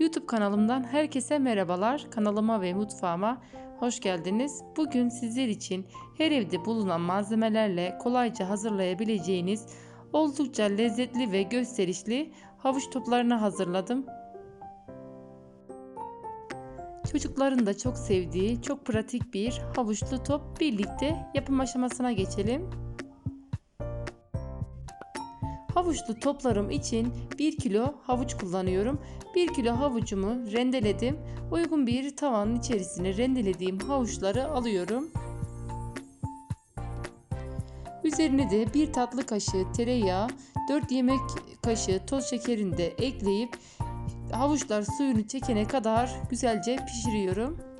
YouTube kanalımdan herkese merhabalar. Kanalıma ve mutfağıma hoş geldiniz. Bugün sizler için her evde bulunan malzemelerle kolayca hazırlayabileceğiniz oldukça lezzetli ve gösterişli havuç toplarını hazırladım. Çocukların da çok sevdiği çok pratik bir havuçlu top birlikte yapım aşamasına geçelim. Havuçlu toplarım için 1 kilo havuç kullanıyorum. 1 kilo havucumu rendeledim. Uygun bir tavanın içerisine rendelediğim havuçları alıyorum. Üzerine de 1 tatlı kaşığı tereyağı, 4 yemek kaşığı toz şekerini de ekleyip havuçlar suyunu çekene kadar güzelce pişiriyorum.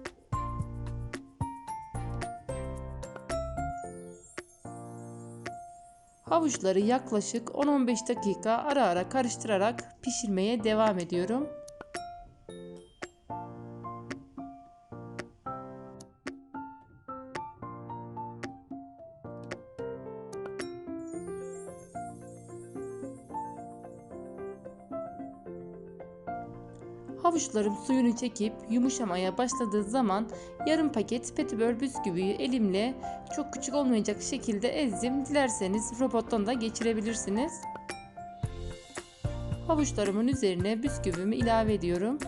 Havuçları yaklaşık 10-15 dakika ara ara karıştırarak pişirmeye devam ediyorum. Havuçlarım suyunu çekip yumuşamaya başladığı zaman yarım paket petibör bisküviyi elimle çok küçük olmayacak şekilde ezdim. Dilerseniz robottan da geçirebilirsiniz. Havuçlarımın üzerine bisküvimi ilave ediyorum.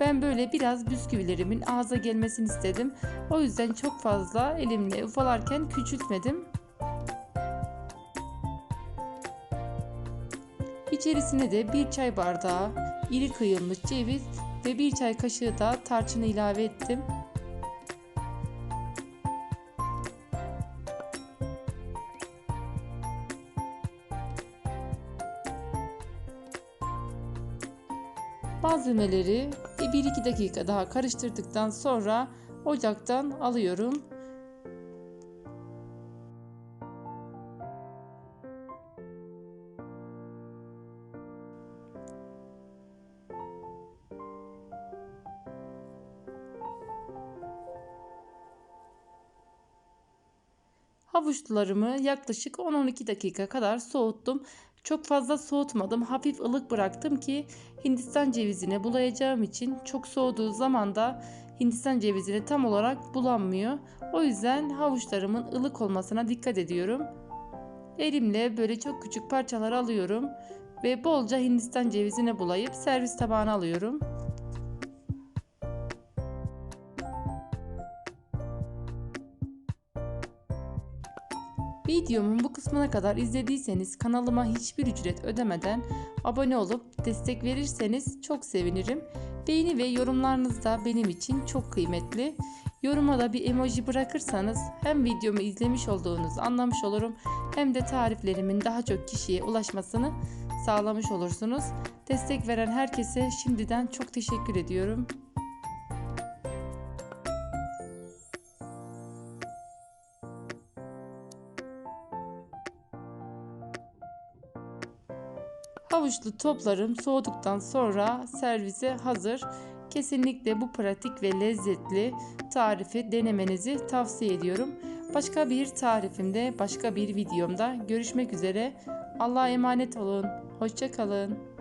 Ben böyle biraz bisküvilerimin ağza gelmesini istedim. O yüzden çok fazla elimle ufalarken küçültmedim. İçerisine de bir çay bardağı iri kıyılmış ceviz ve bir çay kaşığı da tarçın ilave ettim. Malzemeleri 1-2 dakika daha karıştırdıktan sonra ocaktan alıyorum. Havuçlarımı yaklaşık 10-12 dakika kadar soğuttum. Çok fazla soğutmadım. Hafif ılık bıraktım ki Hindistan cevizine bulayacağım için çok soğuduğu zaman da Hindistan cevizine tam olarak bulanmıyor. O yüzden havuçlarımın ılık olmasına dikkat ediyorum. Elimle böyle çok küçük parçalar alıyorum ve bolca Hindistan cevizine bulayıp servis tabağına alıyorum. Videomun bu kısmına kadar izlediyseniz kanalıma hiçbir ücret ödemeden abone olup destek verirseniz çok sevinirim. Beğeni ve yorumlarınız da benim için çok kıymetli. Yoruma da bir emoji bırakırsanız hem videomu izlemiş olduğunuzu anlamış olurum hem de tariflerimin daha çok kişiye ulaşmasını sağlamış olursunuz. Destek veren herkese şimdiden çok teşekkür ediyorum. Havuçlu toplarım soğuduktan sonra servise hazır. Kesinlikle bu pratik ve lezzetli tarifi denemenizi tavsiye ediyorum. Başka bir tarifimde, başka bir videomda görüşmek üzere. Allah'a emanet olun. Hoşçakalın.